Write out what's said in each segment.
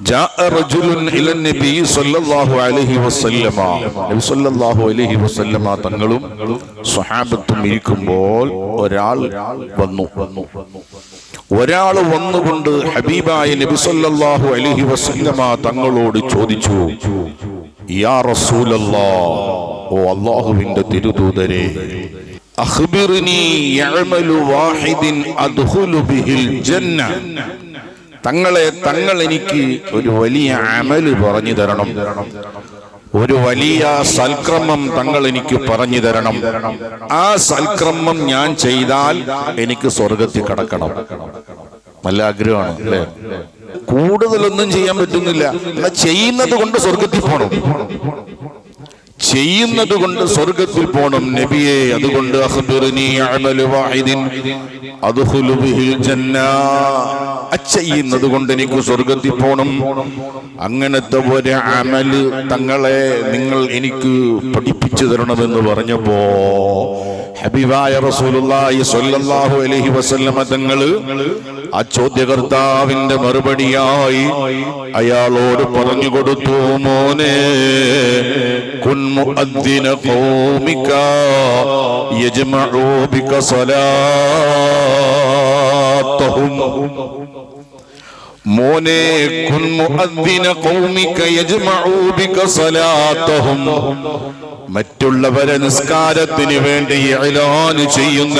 جاء رجل الى النبي صلى الله عليه وسلم നബി സല്ലല്ലാഹു അലൈഹി വസല്ലമ തങ്ങളും സ്വഹാബത്തും ഇരിക്കുമ്പോൾ ഒരാൾ വന്നു ഒരാൾ വന്നുകൊണ്ട് ഹബീബായ നബി സല്ലല്ലാഹു അലൈഹി വസല്ലമ തങ്ങളോട് ചോദിച്ചു യാ റസൂലല്ലാ ഓ അല്ലാഹുവിന്റെ തിരുദൂതരെ അഖ്ബിർനി യഅമലു വാഹിദിൻ അദ്ഖുലു ബിഹിൽ ജന്ന തങ്ങളെ തങ്ങൾ എനിക്ക് ഒരു വലിയ അമൽ പറഞ്ഞു തരണം. ഒരു വലിയ സൽക്രമം തങ്ങൾ എനിക്ക് പറഞ്ഞു തരണം. ആ സൽക്രമം ഞാൻ ചെയ്താൽ എനിക്ക് സ്വർഗത്തിൽ കടക്കണം. നല്ല ആഗ്രഹമാണ് അല്ലേ? കൂടുതലൊന്നും ചെയ്യാൻ പറ്റുന്നില്ല. എന്നാൽ ചെയ്യുന്നത് കൊണ്ട് സ്വർഗത്തിൽ പോകണം ചെയ്യുന്നത് കൊണ്ട് സ്വർഗത്തിൽ പോണം. നബിയെ അതുകൊണ്ട് ചെയ്യുന്നത് കൊണ്ട് എനിക്ക് സ്വർഗത്തിൽ പോണം. അങ്ങനത്തെ ഒരു അമൽ തങ്ങളെ നിങ്ങൾ എനിക്ക് പഠിപ്പിച്ചു തരണമെന്ന് പറഞ്ഞപ്പോ ഹബീബായ റസൂലുള്ളാഹി സ്വല്ലല്ലാഹു അലൈഹി വസല്ലമ തങ്ങൾ ആ ചോദ്യകർത്താവിന്റെ മറുപടിയായി അയാളോട് പറഞ്ഞു കൊടുത്തു മോനെ കുൻ മുഅദ്ദിന ഖൗമിക യജ്മഉ ബിക സ്വലാത്തഹും. മോനെ മറ്റുള്ളവരെ നിസ്കാരത്തിന് വേണ്ടി ഇഅ്ലാൻ ചെയ്യുന്ന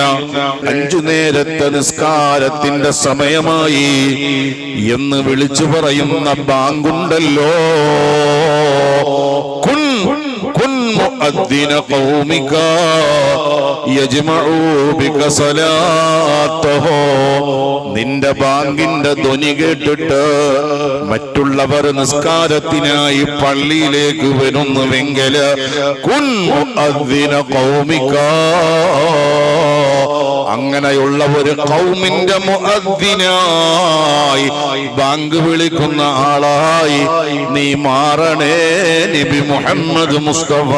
അഞ്ചു നേരത്തെ നിസ്കാരത്തിന്റെ സമയമായി എന്ന് വിളിച്ചു പറയുന്ന ബാങ്കുണ്ടല്ലോ. കുൻ മുഅദ്ദിന قومك يجمعوا بك صلاته നിന്റെ ബാങ്കിന്റെ ധ്വനി കേട്ടിട്ട് മറ്റുള്ളവർ നിസ്കാരത്തിനായി പള്ളിയിലേക്ക് വരുന്നുവെങ്കിൽ കുൻ അങ്ങനെയുള്ള ഒരു കൗമിന്റെ മുഅദ്ദിനായി ബാങ്ക് വിളിക്കുന്ന ആളായി നീ മാറണേ നബി മുഹമ്മദ് മുസ്തഫ.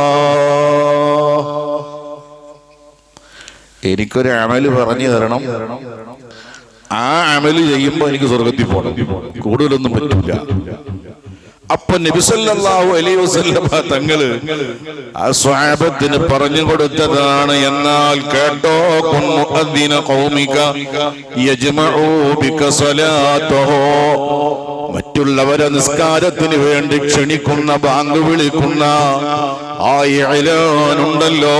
എനിക്കൊരു അമൽ പറഞ്ഞു തരണം. ആ അമൽ ചെയ്യുമ്പോ എനിക്ക് സ്വർഗത്തിൽ പോകണം കൂടുതലൊന്നും പറ്റൂല. അപ്പൊ നബിസല്ലാഹു അലൈ വസല്ലമ തങ്ങൾ ആ സ്വാപത്തിന് പറഞ്ഞു കൊടുത്തതാണ്. എന്നാൽ കേട്ടോ കൗമിക യജ്മഊ ബിക സ്വലാത്തഹു. മറ്റുള്ളവരെ നിസ്കാരത്തിന് വേണ്ടി ക്ഷണിക്കുന്ന ബാങ്ക് വിളിക്കുന്ന ആ ഇഴലുണ്ടല്ലോ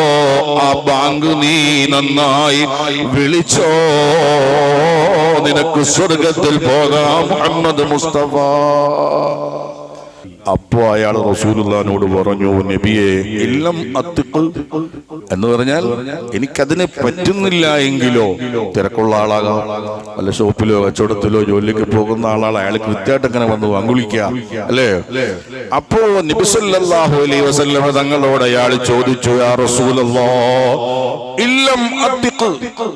ആ ബാങ്ക് നീ നന്നായി വിളിച്ചോ. നിനക്ക് സ്വർഗത്തിൽ പോകാം മുഹമ്മദ് മുസ്തഫ. അപ്പോ അയാൾ റസൂലുള്ളാനോട് പറഞ്ഞു നബിയെ എല്ലാം അത്തുക്കൾ എന്ന് പറഞ്ഞാൽ എനിക്കതിനെ പറ്റുന്നില്ല എങ്കിലോ തിരക്കുള്ള ആളാകാം. വല്ല ഷോപ്പിലോ കച്ചവടത്തിലോ ജോലിക്ക് പോകുന്ന ആളാണ്. അയാൾ കൃത്യമായിട്ട് അങ്ങനെ വന്ന് പങ്കുളിക്കുക അല്ലേ? അപ്പോ നബിസല്ലാഹു അലൈ വസല്ലമ തങ്ങളോട് അയാൾ ചോദിച്ചു യാ റസൂലല്ലോ ഇല്ലം അത്തിക്ക്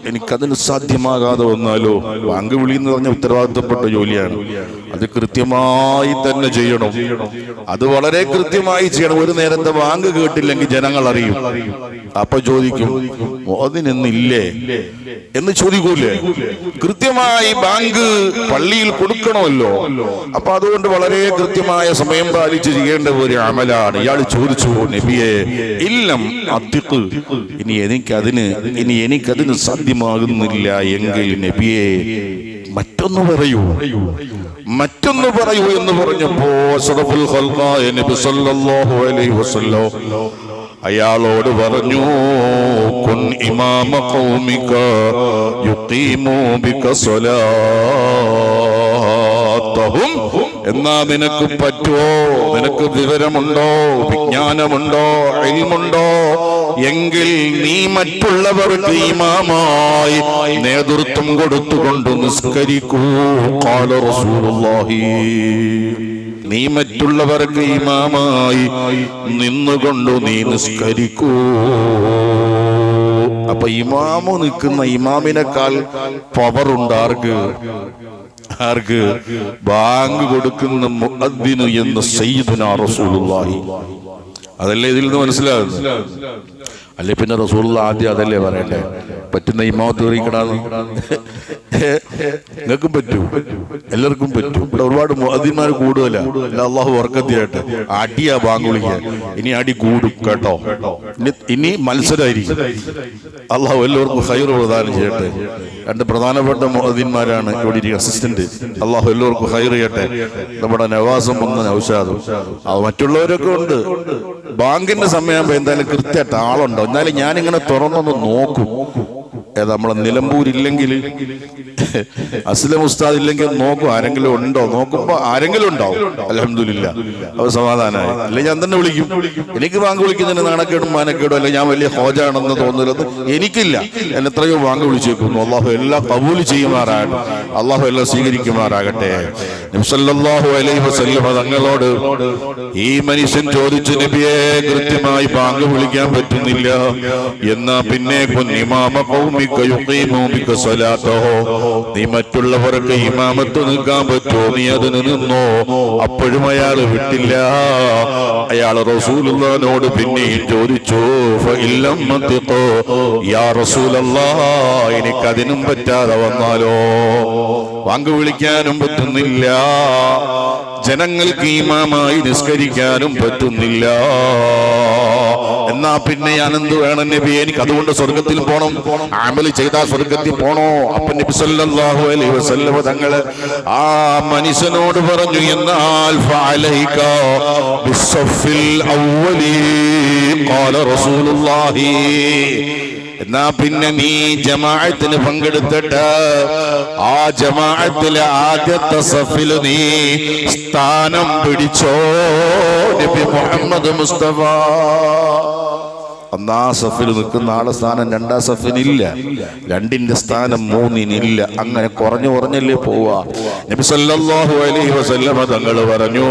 എനിക്കതിന് സാധ്യമാകാതെ വന്നാലോ? ബാങ്ക് എന്ന് പറഞ്ഞ ഉത്തരവാദിത്തപ്പെട്ട ജോലിയാണ്. അത് കൃത്യമായി തന്നെ ചെയ്യണം. അത് വളരെ കൃത്യമായി ചെയ്യണം. ഒരു നേരത്തെ ബാങ്ക് കേട്ടില്ലെങ്കിൽ ജനങ്ങൾ അറിയും. അപ്പൊ ചോദിക്കും അതിനെന്നില്ലേ എന്ന് ചോദിക്കൂലേ കൃത്യമായി ബാങ്ക് പള്ളിയിൽ കൊടുക്കണമല്ലോ. അപ്പൊ അതുകൊണ്ട് വളരെ കൃത്യമായ സമയം പാലിച്ച് ചെയ്യേണ്ട ഒരു അമലാണ്. ഇയാൾ ചോദിച്ചു നബിയെ ഇല്ലം അത്തിക്ക് ഇനി എനിക്കതിന് ഇനി എനിക്കതിന് സാധ്യമാകുന്നില്ല എങ്കിൽ നബിയെ മറ്റൊന്ന് പറയൂ. മറ്റൊന്ന് പറയൂ എന്ന് പറഞ്ഞപ്പോ അയാളോട് പറഞ്ഞു കുൻ ഇമാമ ഖൗമിക യുഖീമു ബിക എന്നാ നിനക്ക് പറ്റുമോ നിനക്ക് വിവരമുണ്ടോ? വിജ്ഞാനമുണ്ടോ? അഴിമുണ്ടോ എങ്കിൽ നീ മറ്റുള്ളവർക്ക് ഇമാമായി നേതൃത്വം കൊടുത്തുകൊണ്ട് നിസ്കരിക്കൂ റസൂലുള്ളാഹി. നീ മറ്റുള്ളവർക്ക് ഇമാമായി നിന്നുകൊണ്ട് നീ നിസ്കരിക്കൂ. അപ്പൊ ഇമാമു നിൽക്കുന്ന ഇമാമിനേക്കാൾ പവർ ഉണ്ട് ആർക്ക്? ആർക്ക്? ബാങ്ക് കൊടുക്കുന്ന എന്ന് സയ്യിദുനാ റസൂലുള്ളാഹി. അതല്ലേ ഇതിൽ നിന്ന് മനസ്സിലാകുന്നത്? അല്ലെ? പിന്നെ റസൂള്ള ആദ്യം അതല്ലേ പറയണ്ടേ? പറ്റുന്ന ഇമാവത്ത് കയറിക്കടാന്ന് നിങ്ങൾക്കും പറ്റൂ. എല്ലാവർക്കും പറ്റും. ഇവിടെ ഒരുപാട് അതിന്മാർ കൂടുതല. അള്ളാഹു വർക്കത്തിയായിട്ട് അടിയാ ബാങ്ക് ഇനി അടി കൂടും കേട്ടോ. ഇനി മത്സരമായിരിക്കും അള്ളാഹു എല്ലാവർക്കും ഹൈർ പ്രദാനം ചെയ്യട്ടെ. രണ്ട് പ്രധാനപ്പെട്ട മോദിന്മാരാണ് ഇവിടെ അസിസ്റ്റന്റ് അള്ളാഹു എല്ലാവർക്കും ഹൈർ ചെയ്യട്ടെ. നമ്മുടെ നവാസം വന്ന നൌഷാദും. അത് മറ്റുള്ളവരൊക്കെ ഉണ്ട്. ബാങ്കിന്റെ സമയമാകുമ്പോ എന്തായാലും കൃത്യമായിട്ട് ആളുണ്ടോ? എന്നാലും ഞാനിങ്ങനെ തുറന്നൊന്ന് നോക്കും. ഏതാ നമ്മളെ നിലമ്പൂരില്ലെങ്കിൽ അസ്ലം ഉസ്താദ് ഇല്ലെങ്കിൽ നോക്കും ആരെങ്കിലും ഉണ്ടോ? നോക്കുമ്പോ ആരെങ്കിലും ഉണ്ടാവും അലഹമില്ല അവ സമാധാനമായി അല്ലെ ഞാൻ തന്നെ വിളിക്കും. എനിക്ക് ബാങ്ക് വിളിക്കുന്നതിന് നാണക്കേടും മാനക്കേടും അല്ലെ ഞാൻ വലിയ ഹോജാണെന്ന് തോന്നുന്നത് എനിക്കില്ല. എന്നെ എത്രയോ ബാങ്ക് വിളിച്ചേക്കുന്നു. അള്ളാഹു എല്ലാം കബൂൽ ചെയ്യുമാറാകട്ടെ. അള്ളാഹു എല്ലാം സ്വീകരിക്കുമാറാകട്ടെ. നബ്സല്ലാഹു അലൈഹി വസല്ലം തങ്ങളോട് ഈ മനുഷ്യൻ ചോദിച്ചു നബിയെ കൃത്യമായി ബാങ്ക് വിളിക്കാൻ പറ്റുന്നില്ല. എന്നാ പിന്നെ കുഞ്ഞിമാമ കൗമിക്ക ബിക സ്വലാത്തഹോ നീ മറ്റുള്ളവർക്ക് ഇമാമത്ത് നിൽക്കാൻ പറ്റുമോ? നീ അതിന് നിന്നോ? അപ്പോഴും അയാൾ വിട്ടില്ല. അയാൾ റസൂലുള്ളാനോട് പിന്നെയും ചോദിച്ചു ഫഇല്ലം യാ റസൂലല്ലാ എനിക്കതിനും പറ്റാതെ വന്നാലോ? പങ്കു വിളിക്കാനും പറ്റുന്നില്ല. ജനങ്ങൾക്ക് ഈമാമായി നിസ്കരിക്കാനും പറ്റുന്നില്ല. എന്നാ പിന്നെ ഞാൻ എന്ത് വേണം നബി? എനിക്ക് അതുകൊണ്ട് സ്വർഗത്തിൽ പോണം. ആമൽ ചെയ്താൽ സ്വർഗത്തിൽ പോണോ? അപ്പൊ നബി സല്ലല്ലാഹു അലൈഹി വസല്ലം തങ്ങൾ ആ മനുഷ്യനോട് പറഞ്ഞു എന്നാൽ എന്നാ പിന്നെ നീ ജമാഅത്തിന് പങ്കെടുത്തിട്ട് ആ ജമാഅത്തിലെ ആദ്യത്തെ സഫിൽ നീ സ്ഥാനം പിടിച്ചോ നബി മുഹമ്മദ് മുസ്തഫ? ഒന്നാം സഫിൽ നിൽക്കുന്ന ആളെ സ്ഥാനം രണ്ടാം സഫിനില്ല. രണ്ടിന്റെ സ്ഥാനം മൂന്നിനില്ല. അങ്ങനെ കുറഞ്ഞു കുറഞ്ഞല്ലേ പോവാ നബി സല്ലല്ലാഹു അലൈഹി വസല്ലമ തങ്ങൾ പറഞ്ഞു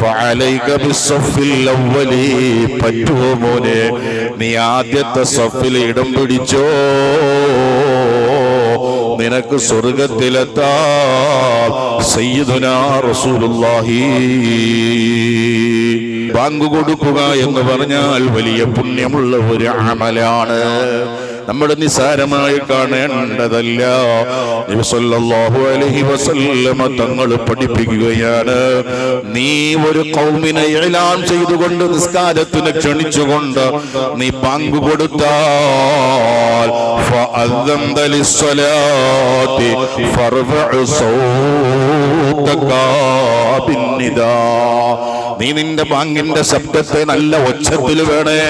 ഫഅലൈക ബിസ്സഫിൽ അവ്വലി. പറ്റുമോ മോനെ നീ ആദ്യത്തെ സഫിൽ ഇടം പിടിച്ചോ? നിനക്ക് സ്വർഗത്തിലെത്താം. സയ്യിദുനാ റസൂലുള്ളാഹി. ബാങ്ക് കൊടുക്കുക എന്ന് പറഞ്ഞാൽ വലിയ പുണ്യമുള്ള ഒരു അമലാണ്. നമ്മുടെ നിസാരമായി കാണേണ്ടതല്ല. അലഹി വസല്ലമ തങ്ങൾ പഠിപ്പിക്കുകയാണ്. നീ ഒരു കൗമിനെ എലാം ചെയ്തുകൊണ്ട് നിസ്കാരത്തിന് ക്ഷണിച്ചുകൊണ്ട് നീ പങ്കു കൊടുത്താൽ നീ നിന്റെ ബാങ്കിന്റെ ശബ്ദത്തെ നല്ല ഉച്ചത്തിൽ വേണേ.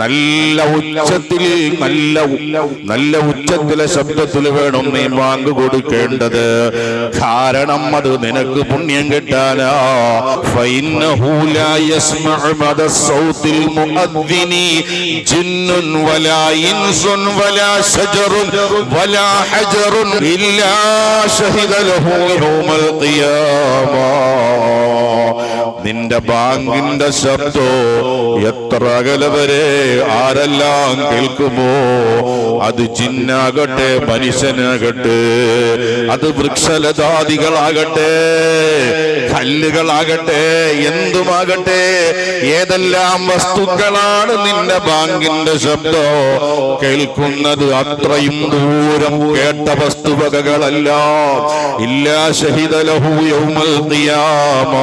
നല്ല ഉച്ചത്തിൽ നല്ല നല്ല ഉച്ചത്തിലെ ശബ്ദത്തിൽ വേണം നീ വാങ്ക് കൊടുക്കേണ്ടത്. കാരണം അത് നിനക്ക് പുണ്യം കിട്ടാനാ. നിന്റെ ബാങ്കിന്റെ ശബ്ദോ എത്ര അകലെ വരെ ആരെല്ലാം കേൾക്കുമോ? അത് ചിന്നാകട്ടെ മനുഷ്യനാകട്ടെ അത് വൃക്ഷലതാദികളാകട്ടെ കല്ലുകളാകട്ടെ എന്തുമാകട്ടെ ഏതെല്ലാം വസ്തുക്കളാണ് നിന്റെ ബാങ്കിന്റെ ശബ്ദോ? കേൾക്കുന്നത് അത്രയും ദൂരം കേട്ട വസ്തുവകകളല്ല. ഇല്ലാ ഷഹിദലഹു യൗമൽ ഖിയാമ.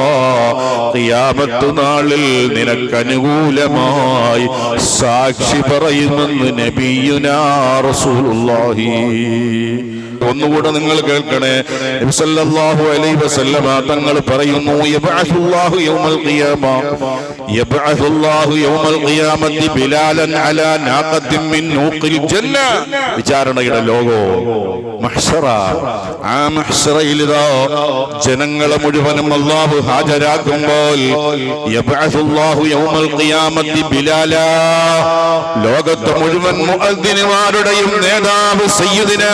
നാളിൽ നിനക്കനുകൂലമായി സാക്ഷി പറയുമെന്ന് നബിയുനാ റസൂലുള്ളാഹി. ഒന്നുകൂടെ നിങ്ങൾ കേൾക്കണേ. അലൈഹി വസല്ലമ തങ്ങൾ പറയുന്നു യബ്അസുല്ലാഹു യൗമൽ ഖിയാമ. യബ്അസുല്ലാഹു യൗമൽ ബിലാലൻ അലാ മിൻ നൂഖിൽ ജന്ന. വിചാരണയുടെ ലോകോ ജനങ്ങളെ മുഴുവനും അള്ളാഹു ഹാജരാക്കുമ്പോൾ യബ്അസുല്ലാഹു യൗമൽ ബിലാല. ലോകത്തെ മുഴുവൻ നേതാവ് സയ്യിദിന.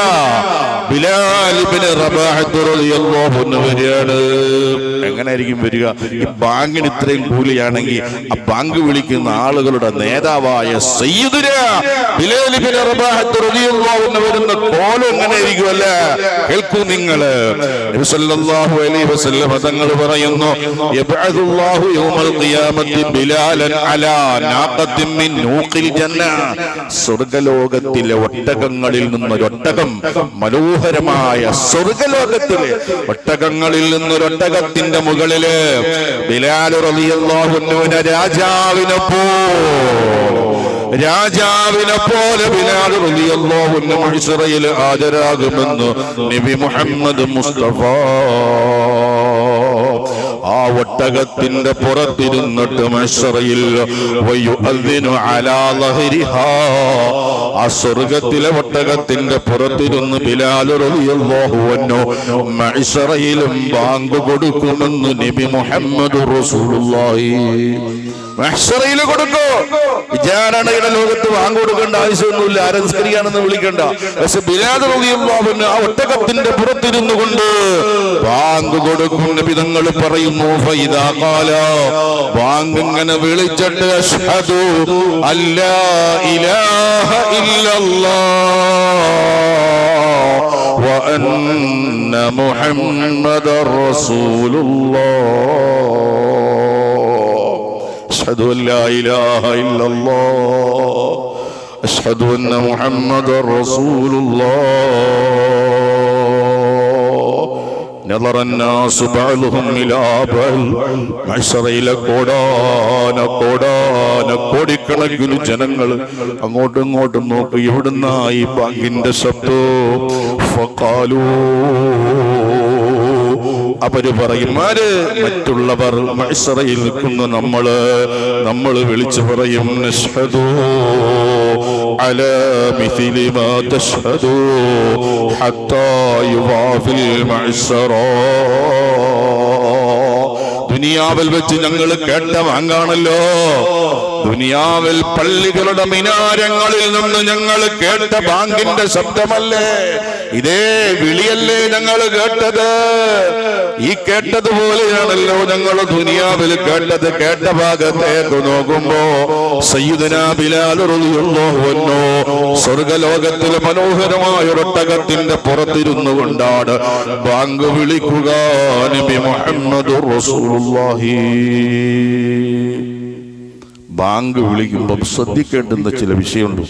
വരികയാണ്. എങ്ങനെയായിരിക്കും വരിക? ഈ ബാങ്കിന് ഇത്രയും കൂലിയാണെങ്കിൽ ആ ബാങ്ക് വിളിക്കുന്ന ആളുകളുടെ നേതാവായ വരുന്ന കോലം അല്ല കേൾക്കൂ നിങ്ങൾ. തങ്ങൾ പറയുന്നു സ്വർഗലോകത്തിലെ ഒട്ടകങ്ങളിൽ നിന്നൊരു ഒട്ടകം മനോഹരമായ സ്വർഗലോകത്തിലെ ഒട്ടകങ്ങളിൽ നിന്നൊരൊട്ടകത്തിന്റെ മുകളിൽ അൻഹുവിനെ രാജാവിനെ പോ രാജാവിനെ പോലെ അൻഹു മഹ്ശറയിൽ ഹാജരാകുമെന്ന് നബി മുഹമ്മദ് മുസ്തഫ ആ ഒട്ടകത്തിന്റെ പുറത്തിരുന്നിട്ട് മഷറയിൽ ആ സ്വർഗത്തിലെ ഒട്ടകത്തിന്റെ പുറത്തിരുന്ന് അൻഹു മഹ്ശറയിലും ബാങ്ക് കൊടുക്കുമെന്ന് നബി മുഹമ്മദ് റസൂലുള്ളാഹി മഹ്ശറയിൽ കൊടുക്കോ. വിചാരണയുടെ ലോകത്ത് വാങ്ങുകൊടുക്കേണ്ട ആവശ്യമൊന്നുമില്ല. ആരംസ്കരിയാണെന്ന് വിളിക്കണ്ട. പക്ഷെ ബിലാദ് റബിയുള്ളാവിന് ആ ഒട്ടകത്തിന്റെ പുറത്തിരുന്നു കൊണ്ട് ബാങ്ക് കൊടുക്കും നബിതങ്ങൾ പറയുന്നു ഇങ്ങനെ വിളിച്ചിട്ട് അഷ്ഹദു അല്ലാ ഇലാഹ ഇല്ലല്ലാഹ് വഅന്ന മുഹമ്മദ റസൂലുള്ളാഹ്. أشهد أن لا إله إلا الله أشهد أن محمد رسول الله نظر الناس بعضهم إلى بعض മത്സറയിലെ കോടാന കോടാന കോടിക്കണക്കിന് ജനങ്ങൾ അങ്ങോട്ടും ഇങ്ങോട്ടും നോക്കി എവിടുന്നായി ബാങ്കിന്റെ ശബ്ദം ഫഖാലൂ അവര് പറയും ആര് മറ്റുള്ളവർ മത്സറയിൽ നിൽക്കുന്ന നമ്മള് നമ്മൾ വിളിച്ചു പറയും നഷ്ഹദു على مثل ما تشهدوا حتى يضاف المعسرة ദുനിയാവിൽ വെച്ച് ഞങ്ങൾ കേട്ട വാങ്ങാണല്ലോ ദുനിയാവിൽ പള്ളികളുടെ മിനാരങ്ങളിൽ നിന്ന് ഞങ്ങൾ കേട്ട ബാങ്കിന്റെ ശബ്ദമല്ലേ ഇതേ വിളിയല്ലേ ഞങ്ങൾ കേട്ടത്? ഈ കേട്ടതുപോലെയാണല്ലോ ഞങ്ങൾ ദുനിയാവിൽ കേട്ടത്. കേട്ട ഭാഗത്തേക്ക് നോക്കുമ്പോ സയ്യിദന സ്വർഗലോകത്തിലെ മനോഹരമായ ഒട്ടകത്തിന്റെ പുറത്തിരുന്നു കൊണ്ടാണ് ബാങ്ക് വിളിക്കുക നബി മുഹമ്മദ് റസൂലുള്ളാഹി. ബാങ്ക് വിളിക്കുമ്പോൾ ശ്രദ്ധിക്കേണ്ടുന്ന ചില വിഷയമുണ്ട്.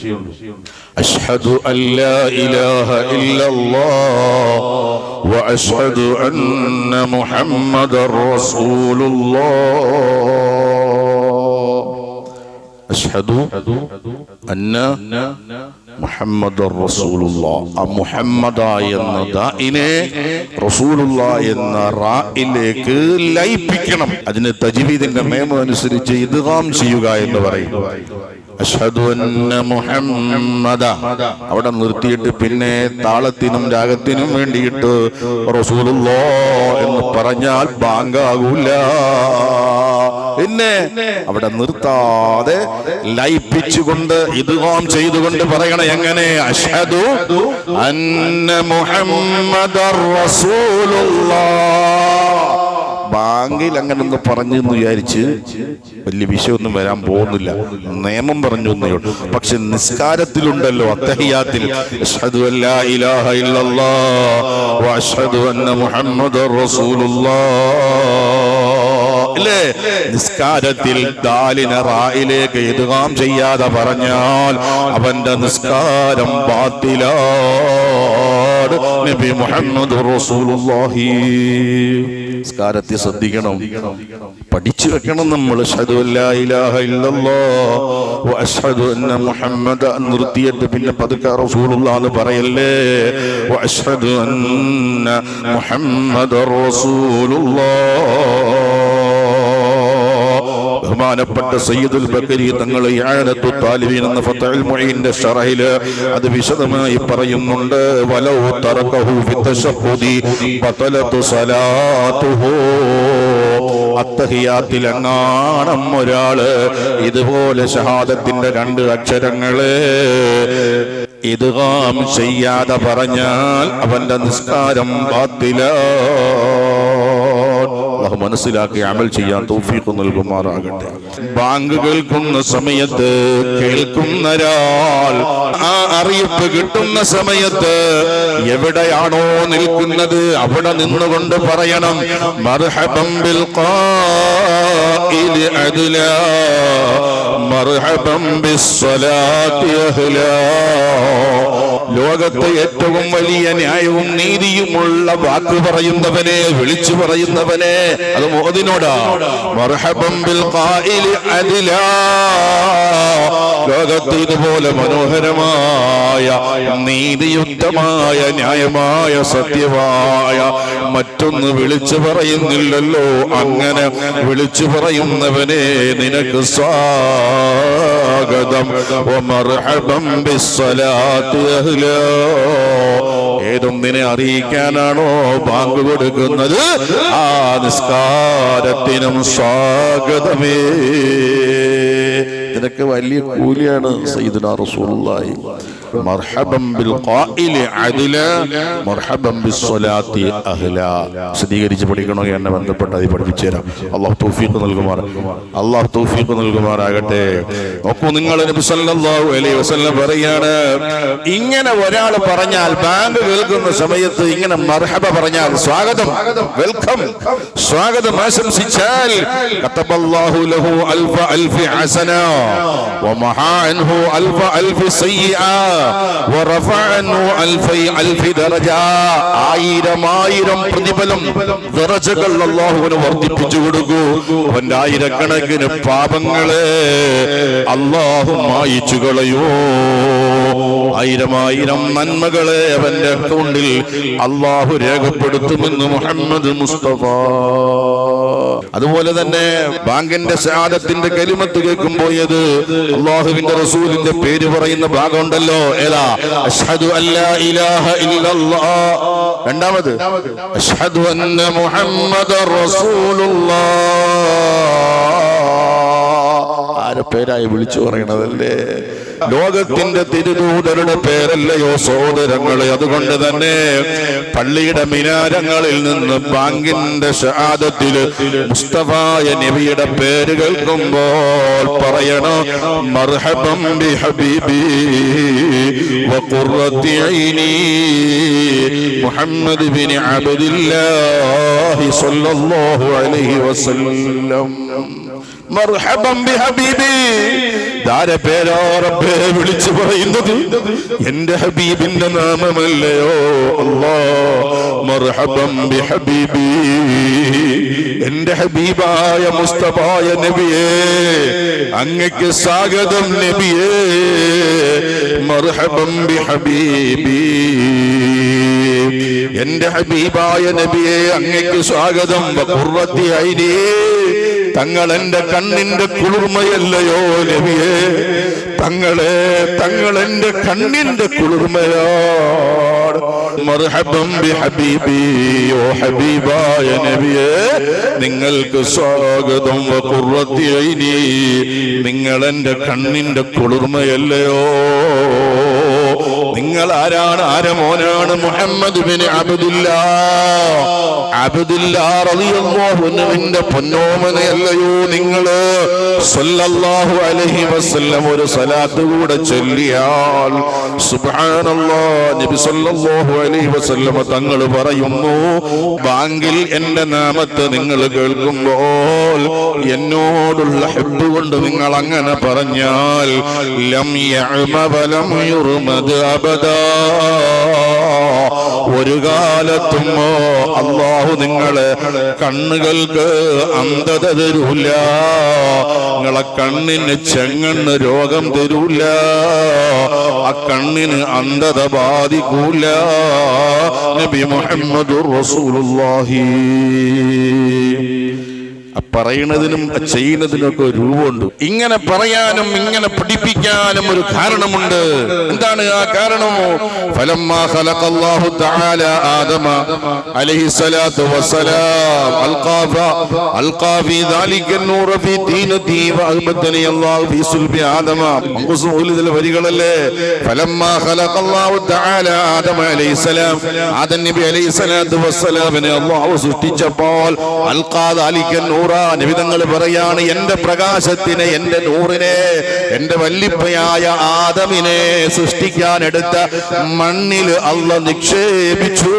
അഷ്ഹദു അല്ലാ ഇലാഹ ഇല്ലല്ലാഹ് വഅഷ്ഹദു അന്ന മുഹമ്മദർ റസൂലുള്ളാഹ് അഷ്ഹദു അന്ന മുഹമ്മദ് റസൂലുള്ള. ആ മുഹമ്മദ എന്ന ദാഇനെ റസൂലുള്ള എന്ന റായിലേക്ക് ലയിപ്പിക്കണം. അതിന് തജ്വീദിന്റെ നിയമം അനുസരിച്ച് ഇദ്ഗാം ചെയ്യുക എന്ന് പറയും അഷ്ഹദു അന്ന മുഹമ്മദ. അവിടെ നിർത്തിയിട്ട് പിന്നെ താളത്തിനും രാഗത്തിനും വേണ്ടിയിട്ട് റസൂലുള്ളോ എന്ന് പറഞ്ഞാൽ ബാങ്കാകൂല. പിന്നെ അവിടെ നിർത്താതെ ലയിപ്പിച്ചുകൊണ്ട് ഓം ചെയ്തുകൊണ്ട് പറയണ എങ്ങനെ? അഷ്ഹദു അന്ന മുഹമ്മദ റസൂലുള്ളാഹ്. ബാങ്കിൽ അങ്ങനെ ഒന്ന് പറഞ്ഞു എന്ന് വിചാരിച്ച് വലിയ വിഷയമൊന്നും വരാൻ പോകുന്നില്ല. നിയമം പറഞ്ഞു ഉള്ളൂ. പക്ഷെ നിസ്കാരത്തിലുണ്ടല്ലോ അത്തഹിയാത്തിൽ. അല്ലാ നിസ്കാരത്തിൽ ദാലിന റായിലേക്ക് എതുകാം ചെയ്യാതെ പറഞ്ഞാൽ അവന്റെ നിസ്കാരം ബാത്തിലാണ്. നബി മുഹമ്മദ് റസൂലുള്ളാഹി. നിസ്കാരത്തെ ശ്രദ്ധിക്കണം. പഠിച്ചു വെക്കണം നമ്മൾ. നിർത്തിയിട്ട് പിന്നെ പതുക്കെ റസൂലുള്ളാന്ന് പറയല്ലേ? മുഹമ്മദ റസൂലുള്ളാഹ്. ബഹുമാനപ്പെട്ട സയ്യിദുൽ ബക്കരി തങ്ങൾ ഇആനത്തു താലിബീൻ എന്ന ഫതഹുൽ മുഈന്റെ ഷറഹിൽ അത് വിശദമായി പറയുന്നുണ്ട്. വലൗ തറകഹു ഫിത്തശഹുദി ബതലതു സലാത്തുഹു. അത്തഹിയാത്തിൽ എങ്ങാണം ഒരാൾ ഇതുപോലെ ഷഹാദത്തിന്റെ രണ്ട് അക്ഷരങ്ങളെ ഇദ്ഗാം ചെയ്യാതെ പറഞ്ഞാൽ അവന്റെ നിസ്കാരം ബാത്തില. അള്ളാഹു മനസ്സിലാക്കി അമൽ ചെയ്യാൻ തോഫീക്ക് നൽകുമാറാകട്ടെ. ബാങ്ക് കേൾക്കുന്ന സമയത്ത് കേൾക്കുന്നൊരാൾ ആ അറിയിപ്പ് കിട്ടുന്ന സമയത്ത് എവിടെയാണോ നിൽക്കുന്നത് അവിടെ നിന്നുകൊണ്ട് പറയണം. മർഹബം ബിൽ ബിസ്സലാത്തി അഹ്ലാ ലോകത്തെ ഏറ്റവും വലിയ ന്യായവും നീതിയുമുള്ള വാക്ക് പറയുന്നവനെ വിളിച്ചു പറയുന്നവനെ അത് മോദിനോടാ ബിൽ ലോകത്ത് ഇതുപോലെ മനോഹരമായ നീതിയുക്തമായ ന്യായമായ സത്യമായ മറ്റൊന്ന് വിളിച്ചു പറയുന്നില്ലല്ലോ അങ്ങനെ വിളിച്ചു പറയുന്നവനെ നിനക്ക് സ്വാഗതം. അഹ്ലാ. ഏതൊന്നിനെ അറിയിക്കാനാണോ ബാങ്ക് കൊടുക്കുന്നത്? ആ നിസ്കാരത്തിനും സ്വാഗതമേ. ഇതിനൊക്കെ വലിയ കൂലിയാണ് സയ്യിദുനാ റസൂലുള്ളാഹി. മർഹബം ബിൽ ഖായിലി അദില മർഹബം ബിസ്സലാത്തി അഹ്ല. വിശദീകരിച്ച് പഠിക്കണോ എന്നെ ബന്ധപ്പെട്ട് അത് പഠിപ്പിച്ചു തരാം. അള്ളാഹു തൗഫീഖ് നൽകുമാർ അള്ളാഹു തൗഫീഖ് നൽകുമാറാകട്ടെ. നോക്കൂ നിങ്ങൾ നബി സല്ലല്ലാഹു അലൈഹി വസല്ലം പറയാണ് ഇങ്ങനെ ഒരാൾ പറഞ്ഞാൽ ബാങ്ക് കേൾക്കുന്ന സമയത്ത് ഇങ്ങനെ മർഹബ പറഞ്ഞാൽ സ്വാഗതം വെൽക്കം. സ്വാഗതം ആശംസിച്ചാൽ കത്തബല്ലാഹു ലഹു അൽഫ അൽഫി ഹസന വമഹാ عنه അൽഫ അൽഫി സയ്യിആ ورفع عنه അൽഫി അൽഫി ദറജ ആയിരം ആയിരം പ്രതിഫലം ദറജകൾ അല്ലാഹുവിന് വർദ്ധിപ്പിച്ചു കൊടുക്കൂ. അവന്റെ ആയിരക്കണക്കിന് പാപങ്ങളെ അല്ലാഹു മായിച്ചു കളയോ. ആയിരം ആയിരം നന്മകളെ അവന്റെ അക്കൗണ്ടിൽ അള്ളാഹു രേഖപ്പെടുത്തുമെന്ന് മുഹമ്മദ് മുസ്തഫ. അതുപോലെ തന്നെ ബാങ്കിന്റെ ശാദത്തിന്റെ കലിമത്ത് കേൾക്കുമ്പോൾ ഇത് അള്ളാഹുവിന്റെ റസൂലിന്റെ പേര് പറയുന്ന ഭാഗമുണ്ടല്ലോ. ഏതാ? അഷ്ഹദു ഇല്ലല്ലാഹ് രണ്ടാമത് അഷ്ഹദു അന്ന ആരെ പേരായി വിളിച്ചു പറയണതല്ലേ? ലോകത്തിന്റെ തിരുദൂതരുടെ പേരല്ലയോ സഹോദരങ്ങളെ അതുകൊണ്ട് തന്നെ പള്ളിയുടെ മിനാരങ്ങളിൽ നിന്ന് ബാങ്കിന്റെ ഷഹാദത്തിൽ മുസ്തഫായ നബിയുടെ പേര് കേൾക്കുമ്പോൾ പറയണം മർഹബം ബി ഹബീബി വഖുറത്തി ഐനി മുഹമ്മദ് ബിൻ അബ്ദുല്ലാഹി സ്വല്ലല്ലാഹു അലൈഹി വസല്ലം. ഹബീബി ധാരെ പേരോ റബ്ബേ വിളിച്ചു പറയുന്നത്? എന്റെ ഹബീബിന്റെ നാമമല്ലയോ അല്ലാ. മർഹബം ബി ഹബീബി എന്റെ ഹബീബായ മുസ്തഫായ നബിയേ അങ്ങക്ക് സ്വാഗതം നബിയേ. മർഹബം ബി ഹബീബി എന്റെ ഹബീബായ നബിയെ അങ്ങക്ക് സ്വാഗതം. ഐനി. തങ്ങൾ എന്റെ കണ്ണിന്റെ കുളിർമയല്ലയോ നബിയെ? തങ്ങളെ തങ്ങൾ എന്റെ കണ്ണിന്റെ കുളിർമയാണ് മർഹബം ബി ഹബീബി ഹബീബായ നബിയേ നിങ്ങൾക്ക് സ്വാഗതം ഐനി നിങ്ങൾ എന്റെ കണ്ണിന്റെ കുളിർമയല്ലയോ? നിങ്ങൾ ആരാണ്? ആര മോനാണ്? Muhammad bin Abdullah. അബ്ദുല്ലാ റളിയല്ലാഹു അൻഹുവിന്റെ പൊന്നോമനയല്ലയോ നിങ്ങൾ സല്ലല്ലാഹു അലൈഹി വസല്ലം ഒരു സലാത്ത് കൂടെ ചൊല്ലിയാൽ സുബ്ഹാനല്ലാഹ് നബി സല്ലല്ലാഹു അലൈഹി വസല്ലം തങ്ങൾ പറയുന്നു ബാങ്കിൽ എന്റെ നാമത്തെ നിങ്ങൾ കേൾക്കുമ്പോൾ എന്നോടുള്ള ഹെബ് കൊണ്ട് നിങ്ങൾ അങ്ങനെ പറഞ്ഞാൽ ലം യഅമ വലം അബദാ ഒരു കാലത്തും അള്ളാഹു നിങ്ങളെ കണ്ണുകൾക്ക് അന്ധത തരൂല നിങ്ങളെ കണ്ണിന് ചെങ്ങണ്ണ് രോഗം തരൂല. ആ കണ്ണിന് അന്ധത ബാധിക്കൂല. നബി മുഹമ്മദ് റസൂലുള്ളാഹി. ആ പറയണതിനും ആ ചെയ്യുന്നതിനും ഒക്കെ ഒരു രൂപമുണ്ട് ഇങ്ങനെ പറയാനും ഇങ്ങനെ പഠിപ്പിക്കാനും ഒരു കാരണമുണ്ട് എന്താണ് ആ കാരണമോ ഫലമ്മാ ഖലഖല്ലാഹു തആല ആദമ അലൈഹി സ്വലാത്തു വസ്സലാം അൽഖാ ഫ- അൽഖാ ഫീ ذلك النور في دينتي وأهبتني الله في صلب آدم മങ്കൂസ് മൗലിദിലെ വരികളല്ലേ ഫലമ്മാ ഖലഖല്ലാഹു തആല ആദമ അലൈഹി സലാം ആദം നബി അലൈഹി സ്വലാത്തു വസ്സലാമിനെ അല്ലാഹു സൃഷ്ടിച്ചപ്പോൾ അൽഖാ ذلك النور നബി നിമിതങ്ങൾ പറയാണ് എന്റെ പ്രകാശത്തിനെ എന്റെ നൂറിനെ എന്റെ വല്ലിപ്പയായ ആദമിനെ സൃഷ്ടിക്കാൻ എടുത്ത മണ്ണിൽ അല്ല നിക്ഷേപിച്ചു.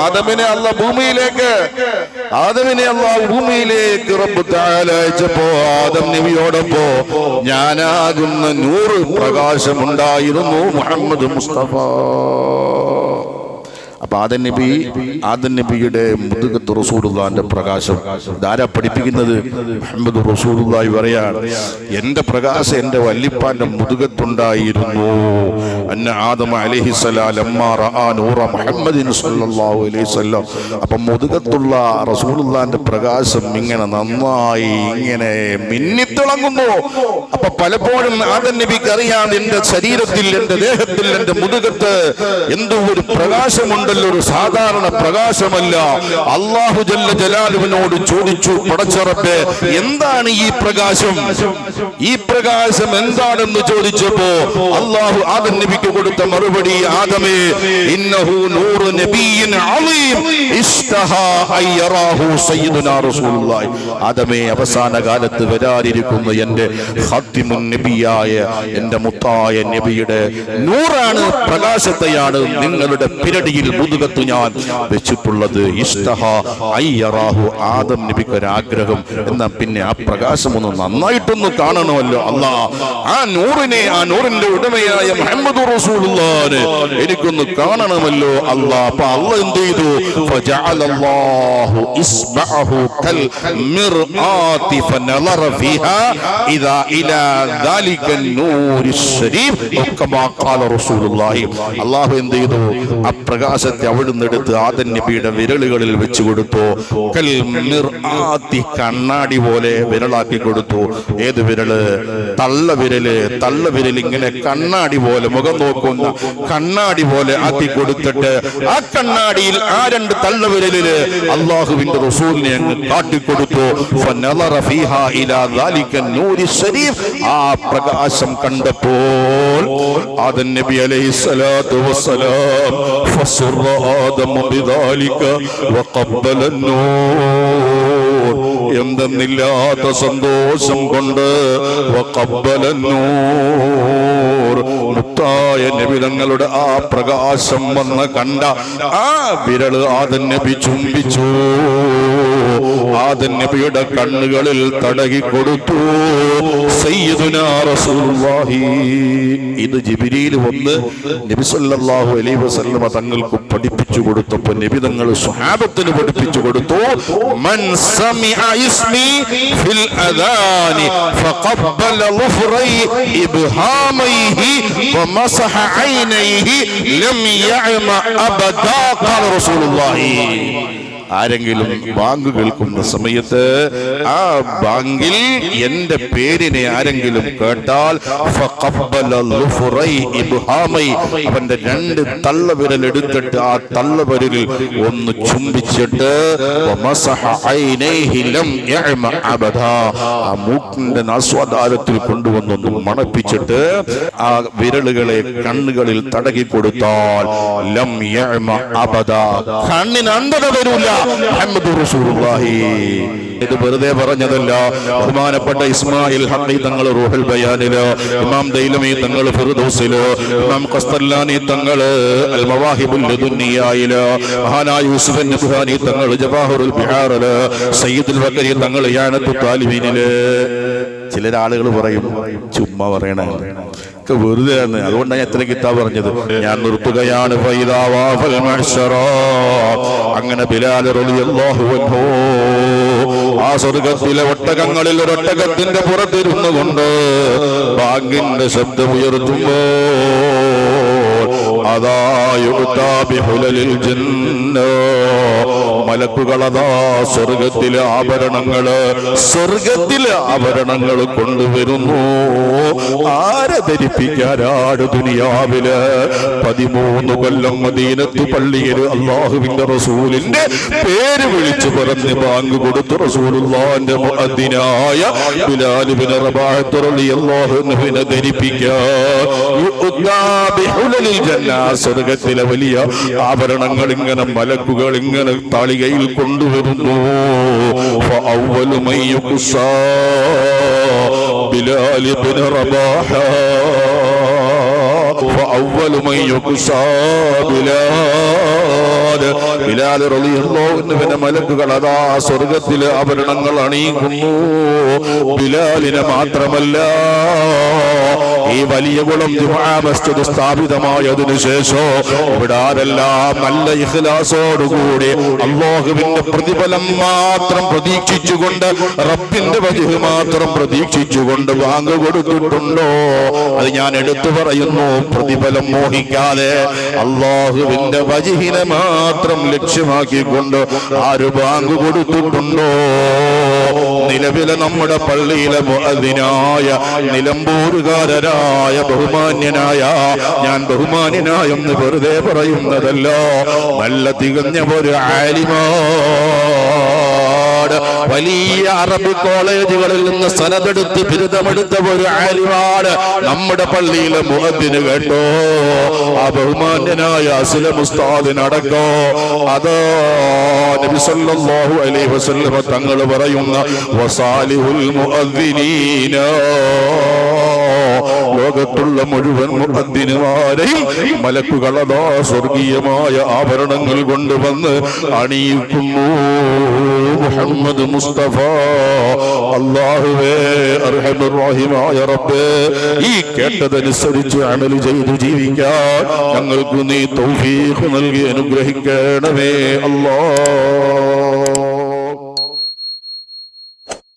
ആദമിനെ അല്ല ഭൂമിയിലേക്ക് ആദമിനെ അല്ലാഹു ഭൂമിയിലേക്ക് അയച്ചപ്പോ ആദം നബിയോടൊപ്പോ ഞാനാകുന്ന നൂറ് പ്രകാശമുണ്ടായിരുന്നു മുഹമ്മദ് മുസ്തഫ. അപ്പൊ ആദൻ നബി ആദൻ നബിയുടെ മുതുകത്ത് റസൂലുള്ളാന്റെ പ്രകാശം ധാരാ പഠിപ്പിക്കുന്നത്? മുഹമ്മദ് റസൂലുള്ളാഹി പറയാണ് എന്റെ പ്രകാശം എന്റെ വല്ലിപ്പാന്റെ മുതുകത്തുണ്ടായിരുന്നു. അന്ന അലൈഹി വസല്ലം. അപ്പൊ മുതുകത്തുള്ള റസൂലുള്ളാന്റെ പ്രകാശം ഇങ്ങനെ നന്നായി ഇങ്ങനെ മിന്നിത്തിളങ്ങുന്നു. അപ്പൊ പലപ്പോഴും ആദൻ നബിക്ക് അറിയാം എന്റെ ശരീരത്തിൽ എന്റെ ദേഹത്തിൽ എന്റെ മുതുകത്ത് എന്തോ ഒരു പ്രകാശമുണ്ടല്ലോ ഒരു സാധാരണ പ്രകാശമല്ല. അള്ളാഹു ജല്ല ജലാലുവിനോട് ചോദിച്ചു പടച്ചറപ്പ് എന്താണ് ഈ പ്രകാശം? ഈ പ്രകാശം എന്താണെന്ന് ചോദിച്ചപ്പോ അള്ളാഹു ആദം നബിക്ക് കൊടുത്ത മറുപടി ആദമേ ഇന്നഹു നൂറ് അലീം സയ്യിദുനാ റസൂലുള്ളാഹി. ആദമേ അവസാന കാലത്ത് വരാനിരിക്കുന്ന എന്റെ ഖാത്തിമുൻ നബിയായ എന്റെ മുത്തായ നബിയുടെ നൂറാണ് പ്രകാശത്തെയാണ് നിങ്ങളുടെ പിരടിയിൽ എഴുതുകത്ത് ഞാൻ വെച്ചിട്ടുള്ളത് ഇഷ്ടഹ അയ്യറാഹു ആദം നബിക്ക് ഒരാഗ്രഹം എന്നാ പിന്നെ ആ പ്രകാശം ഒന്ന് നന്നായിട്ടൊന്ന് കാണണമല്ലോ. അല്ലാ ആ നൂറിനെ ആ നൂറിന്റെ ഉടമയായ മുഹമ്മദ് റസൂലുള്ളാനെ എനിക്കൊന്ന് കാണണമല്ലോ. അല്ലാ അപ്പൊ അല്ല എന്ത് ചെയ്തു? അള്ളാഹു എന്ത് ചെയ്തു? ആ പ്രകാശത്തെ കിരീടത്തെ അവിടുന്ന് എടുത്ത് ആദൻ നബിയുടെ വിരലുകളിൽ വെച്ചു കൊടുത്തു. കൽ ആത്തി കണ്ണാടി പോലെ വിരലാക്കി കൊടുത്തു. ഏത് വിരൽ? തള്ള വിരൽ. തള്ള വിരൽ ഇങ്ങനെ കണ്ണാടി പോലെ മുഖം നോക്കുന്ന കണ്ണാടി പോലെ ആക്കി കൊടുത്തിട്ട് ആ കണ്ണാടിയിൽ ആ രണ്ട് തള്ള വിരലിൽ അള്ളാഹുവിന്റെ റസൂലിനെ അങ്ങ് കാട്ടിക്കൊടുത്തു. ആ പ്രകാശം കണ്ടപ്പോൾ ആദൻ നബി അലൈഹി സ്വലാത്തു വസ്സലാം ആദം ബിദാലിക വഖബ്ബല النور എന്തെന്നില്ലാത്ത സന്തോഷം കൊണ്ട് വഖബ്ബല النور മുത്തായ നബി തങ്ങളുടെ ആ പ്രകാശം വന്ന് കണ്ട ആ വിരല് ആദൻ നബി ചുംബിച്ചു ആദൻ നബിയുടെ കണ്ണുകളിൽ തടകി കൊടുത്തു സയ്യിദുനാ റസൂലുള്ളാഹി ഇത് ജിബ്രീൽ വന്ന് നബി സല്ലല്ലാഹു അലൈഹി വസല്ലമ തങ്ങൾക്ക് പഠിപ്പിച്ചു കൊടുത്തപ്പോൾ നബി തങ്ങൾ സ്വഹാബത്തിന് പഠിപ്പിച്ചു കൊടുത്തു. മൻ സമിഅ ഇസ്മി ഫിൽ അദാനി ഫഖബ്ബല ളുഫ്റൈ ഇബ്ഹാമൈഹി വമസഹ ഐനൈഹി ലം യഅമ അബദാ ഖാല റസൂലുള്ളാഹി. ആരെങ്കിലും ബാങ്ക് കേൾക്കുന്ന സമയത്ത് ആ ബാങ്കിൽ എന്റെ പേരിനെ ആരെങ്കിലും കേട്ടാൽ അവന്റെ രണ്ട് തള്ളവിരൽ എടുത്തിട്ട് ആ തള്ളവിരലിൽ ഒന്ന് ചുംബിച്ചിട്ട് ആ മൂക്കിന്റെ നാസ്വാദാരത്തിൽ കൊണ്ടുവന്നൊന്ന് മണപ്പിച്ചിട്ട് ആ വിരലുകളെ കണ്ണുകളിൽ തടകി കൊടുത്താൽ ലം അബദാ. കണ്ണിന് അന്ധത വരൂല. മുഹമ്മദ് റസൂലുള്ളാഹി. ഇത് വെറുതെ പറഞ്ഞതല്ല. ബഹുമാനപ്പെട്ട ഇസ്മായിൽ ഹഖി തങ്ങൾ റൂഹുൽ ബയാനിൽ ഇമാം ദൈലമി തങ്ങൾ ഫിർദൗസിൽ ഇമാം ഖസ്തല്ലാനി തങ്ങൾ അൽ മവാഹിബുൽ ലദുന്നിയായിൽ മഹാനായ യൂസുഫ് നബ്ഹാനി തങ്ങൾ ജവാഹറുൽ ബിഹാറിൽ സയ്യിദുൽ ബക്കരി തങ്ങൾ യാനത്തു താലിബീനിൽ ചില ആളുകൾ പറയും ചുമ്മാ പറയണ. വെറുതെ ആണ്. അതുകൊണ്ടാണ് ഞാൻ എത്ര കിതാബ് പറഞ്ഞത്. ഞാൻ നിർത്തുകയാണ്. അങ്ങനെ ആ സ്വർഗത്തിലെ ഒട്ടകങ്ങളിൽ ഒരൊട്ടകത്തിന്റെ പുറത്തിരുന്നു കൊണ്ട് ബാങ്കിന്റെ ശബ്ദം മലക്കുകളതാ സ്വർഗത്തിലെ ആഭരണങ്ങൾ സ്വർഗത്തിലെ ആഭരണങ്ങൾ കൊണ്ടുവരുന്നു. ആരെ ധരിപ്പിക്കാരാട് ദുനിയാവിൽ? പതിമൂന്ന് കൊല്ലം മദീനത്ത് പള്ളിയിൽ അള്ളാഹുവിന്റെ റസൂലിന്റെ പേര് വിളിച്ചു പറഞ്ഞ് ബാങ്ക് കൊടുത്തു. റസൂലുള്ളാന്റെ മുഅദ്ദിനായ ബിലാൽ ബിൻ റബാഹത്ത് റളിയല്ലാഹു അൻഹുവിനെ ധരിപ്പിക്കാൻ യുദ്ദാ ബിഹുലലിൽ ജന്ന സ്വർഗത്തിലെ വലിയ ആഭരണങ്ങൾ ഇങ്ങനെ മലക്കുകൾ ഇങ്ങനെ താളികയിൽ കൊണ്ടുവരുന്നു فأول من يقصى بلال بن رباحة فأول من يقصى بلال ബിലാൽ റളിയല്ലാഹുവിന്റെ മലക്കുകൾ അതാ സ്വർഗത്തിലെ ആഭരണങ്ങൾ അണിയിക്കുന്നു ബിലാലിനെ മാത്രമല്ല ഈ വലിയ കുളം മസ്ജിദ് സ്ഥാപിതമായതിനു ശേഷം ഇവിടെ നല്ല ഇഖ്ലാസോടുകൂടി അള്ളാഹുവിന്റെ പ്രതിഫലം മാത്രം പ്രതീക്ഷിച്ചുകൊണ്ട് റബ്ബിന്റെ വജുഹ് മാത്രം പ്രതീക്ഷിച്ചുകൊണ്ട് വാങ്ങു കൊടുത്തിട്ടുണ്ടോ? അത് ഞാൻ എടുത്തു പറയുന്നു പ്രതിഫലം മോഹിക്കാതെ അള്ളാഹുവിന്റെ വജിഹിനെ മാത്രം ലക്ഷ്യമാക്കിക്കൊണ്ട് ആര് വാങ്ങു കൊടുത്തിട്ടുണ്ടോ? നിലവിലെ നമ്മുടെ പള്ളിയിലെ മുഅദ്ദിനായ നിലമ്പൂരുകാരനായ ബഹുമാന്യനായ ഞാൻ ബഹുമാന്യനായെന്ന് വെറുതെ പറയുന്നതല്ലോ. നല്ല തികഞ്ഞ ഒരു ആലിമാണ് വലിയ അറബി കോളേജുകളിൽ നിന്ന് സനതെടുത്ത് ബിരുദമെടുത്ത ഒരു ആലിമാണ് നമ്മുടെ പള്ളിയിലെ മുഖത്തിന് കേട്ടോ. ആ ബഹുമാന്യനായ അസില മുസ്താദിനടക്കോ. അത് നബി സല്ലല്ലാഹു അലൈഹി വസല്ലമ തങ്ങൾ പറയുന്ന വസാലിഹുൽ ലോകത്തുള്ള മുഴുവൻ മുഹദ്ദിനുമാരെയും മലക്കുകളതാ സ്വർഗീയമായ ആഭരണങ്ങൾ കൊണ്ടുവന്ന് അണിയിക്കുന്നു. മുഹമ്മദ് മുസ്തഫ. അള്ളാഹുവേ റഹിമായ റബ്ബേ ഈ കേട്ടതനുസരിച്ച് അമൽ ചെയ്തു ജീവിക്കാൻ ഞങ്ങൾക്ക് നീ തൗഫീഖ് നൽകി അനുഗ്രഹിക്കണമേ അല്ലാ.